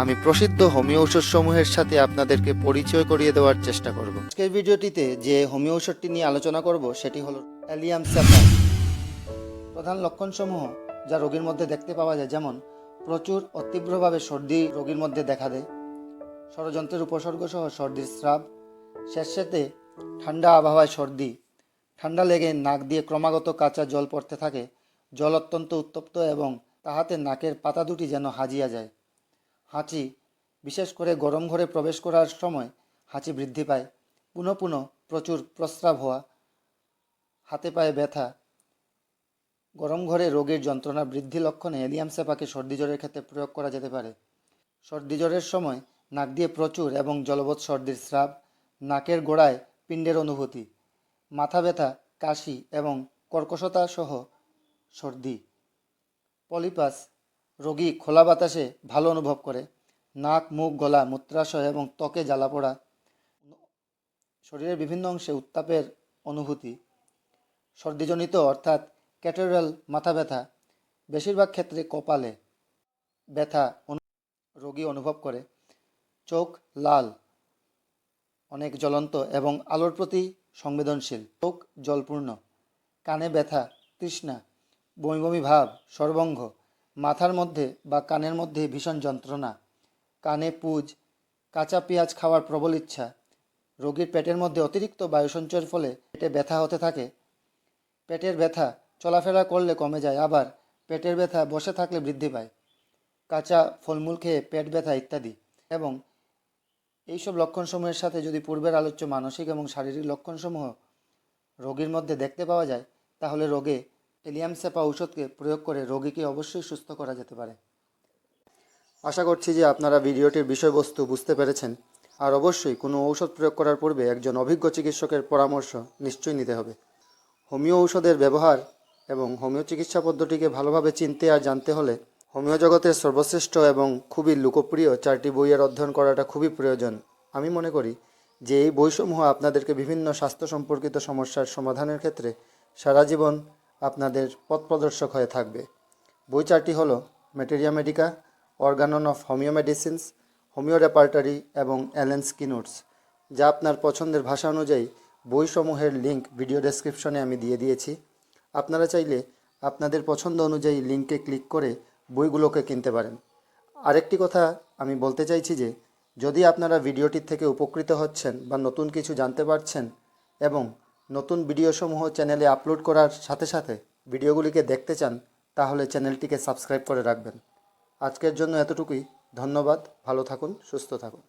আমি প্রসিদ্ধ হোমিও ঔষধ সমূহের সাথে আপনাদেরকে পরিচয় করিয়ে দেওয়ার চেষ্টা করব। আজকের ভিডিওটিতে যে হোমিও ঔষধটি নিয়ে আলোচনা করব, সেটি হলো অ্যালিয়াম স্যাফার প্রধান লক্ষণসমূহ যা রোগীর মধ্যে দেখতে পাওয়া যায় যেমন, প্রচুর ও তীব্রভাবে সর্দি রোগীর মধ্যে দেখা দেয়, ষড়যন্ত্রের উপসর্গ সহ সর্দির স্রাব শেষেতে ঠান্ডা আবহাওয়ায় সর্দি, ঠান্ডা লেগে নাক দিয়ে ক্রমাগত কাঁচা জল পড়তে থাকে, জল অত্যন্ত উত্তপ্ত এবং তাহাতে নাকের পাতা দুটি যেন হাজিয়া যায়। হাঁচি, বিশেষ করে গরম ঘরে প্রবেশ করার সময় হাঁচি বৃদ্ধি পায়। পুনঃ পুনঃ প্রচুর প্রস্রাব হওয়া, হাতে পায়ে ব্যথা, গরম ঘরে রোগের যন্ত্রণা বৃদ্ধি লক্ষণে এলিয়াম সেপাকে সর্দি জ্বরের ক্ষেত্রে প্রয়োগ করা যেতে পারে। সর্দি জ্বরের সময় নাক দিয়ে প্রচুর এবং জলবৎ সর্দির স্রাব, নাকের গোড়ায় পিণ্ডের অনুভূতি, মাথা ব্যথা, কাশি এবং কর্কশতা সহ সর্দি, পলিপাস রোগী খোলা বাতাসে ভালো অনুভব করে। নাক, মুখ, গলা, মূত্রাশয় এবং ত্বকে জ্বালা পোড়া। শরীরের বিভিন্ন অংশে উত্তাপের অনুভূতি। সর্দিজনিত অর্থাৎ ক্যাটেরাল মাথা ব্যথা, বেশিরভাগ ক্ষেত্রে কপালে ব্যথা রোগী অনুভব করে। চোখ লাল, অনেক জ্বলন্ত এবং আলোর প্রতি সংবেদনশীল। চোখ জলপূর্ণ, কানে ব্যথা, তৃষ্ণা, বমি বমি ভাব, সর্বঙ্গ মাথার মধ্যে বা কানের মধ্যে ভীষণ যন্ত্রণা। কানে পুজ, কাঁচা পেঁয়াজ খাওয়ার প্রবল ইচ্ছা, রোগীর পেটের মধ্যে অতিরিক্ত বায়ু সঞ্চয়ের ফলে পেটে ব্যথা হতে থাকে। পেটের ব্যথা, চলাফেরা করলে কমে যায়, আবার পেটের ব্যথা বসে থাকলে বৃদ্ধি পায়। কাঁচা ফলমূল খেয়ে পেট ব্যথা ইত্যাদি এবং এইসব লক্ষণসমূহের সাথে যদি পূর্বের আলোচ্য মানসিক এবং শারীরিক লক্ষণসমূহ রোগীর মধ্যে দেখতে পাওয়া যায়, তাহলে রোগে এলিয়াম সেপা ঔষধকে প্রয়োগ করে রোগীকে অবশ্যই সুস্থ করা যেতে পারে। আশা করছি যে আপনারা ভিডিওটির বিষয়বস্তু বুঝতে পেরেছেন। আর অবশ্যই কোনো ঔষধ প্রয়োগ করার পূর্বে একজন অভিজ্ঞ চিকিৎসকের পরামর্শ নিশ্চয়ই নিতে হবে। হোমিও ঔষধের ব্যবহার এবং হোমিও চিকিৎসা পদ্ধতিকে ভালোভাবে চিনতে আর জানতে হলে হোমিও জগতের সর্বশ্রেষ্ঠ এবং খুবই লোকপ্রিয় চারটি বইয়ের অধ্যয়ন করাটা খুবই প্রয়োজন। আমি মনে করি যে এই বইসমূহ আপনাদেরকে বিভিন্ন স্বাস্থ্য সম্পর্কিত সমস্যার সমাধানের ক্ষেত্রে সারা জীবন আপনাদের পথ প্রদর্শক হয়ে থাকবে। বই চারটি হলো materia medica organon of homeo medicines homeo repertory এবং অ্যালেন্স কিনোটস যা আপনার পছন্দের ভাষা অনুযায়ী বইসমূহের লিঙ্ক ভিডিও ডেসক্রিপশনে আমি দিয়ে দিয়েছি। আপনারা চাইলে আপনাদের পছন্দ অনুযায়ী লিঙ্কে ক্লিক করে বইগুলোকে কিনতে পারেন। আরেকটি কথা আমি বলতে চাইছি যে, যদি আপনারা ভিডিওটির থেকে উপকৃত হচ্ছেন বা নতুন কিছু জানতে পারছেন এবং নতুন ভিডিওসমূহ চ্যানেলে আপলোড করার সাথে সাথে ভিডিওগুলিকে দেখতে চান, তাহলে চ্যানেলটিকে সাবস্ক্রাইব করে রাখবেন। আজকের জন্য এতটুকুই। ধন্যবাদ। ভালো থাকুন, সুস্থ থাকুন।